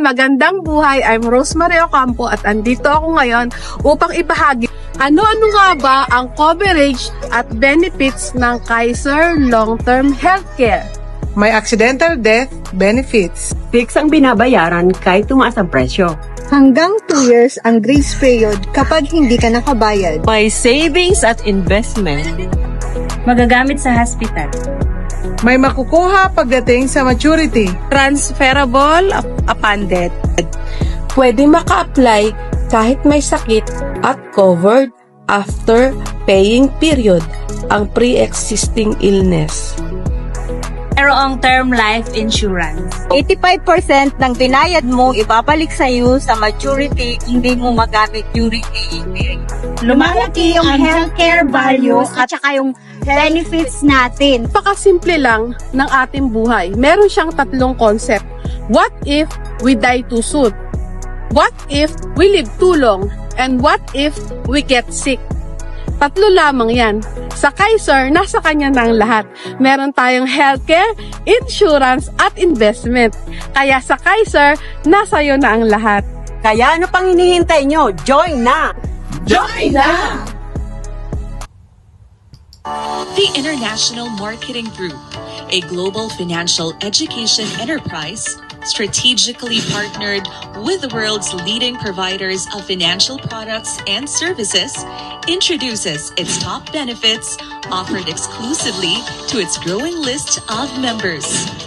Magandang buhay, I'm Rosemary Ocampo at andito ako ngayon upang ibahagi ano-ano nga ba ang coverage at benefits ng Kaiser Long-Term Healthcare. May accidental death benefits. Fix ang binabayaran kahit tumaas ang presyo. Hanggang 2 years ang grace period kapag hindi ka nakabayad. May savings at investment. magagamit sa hospital. May makukuha pagdating sa maturity. Transferable upon death. Pwede maka-apply kahit may sakit at covered after paying period ang pre-existing illness. Merong term life insurance. 85% ng binayad mo ibabalik sa iyo sa maturity, hindi mo magamit during paying period. lumalaki yung healthcare values at saka yung benefits natin. Napakasimple lang ng ating buhay. Meron siyang tatlong concept. What if we die too soon? What if we live too long? And what if we get sick? Tatlo lamang yan. Sa Kaiser, nasa kanya na ang lahat. Meron tayong healthcare, insurance, at investment. Kaya sa Kaiser, nasa iyo na ang lahat. Kaya ano pang hinihintay nyo? Join na! The International Marketing Group, a global financial education enterprise, strategically partnered with the world's leading providers of financial products and services, introduces its top benefits offered exclusively to its growing list of members.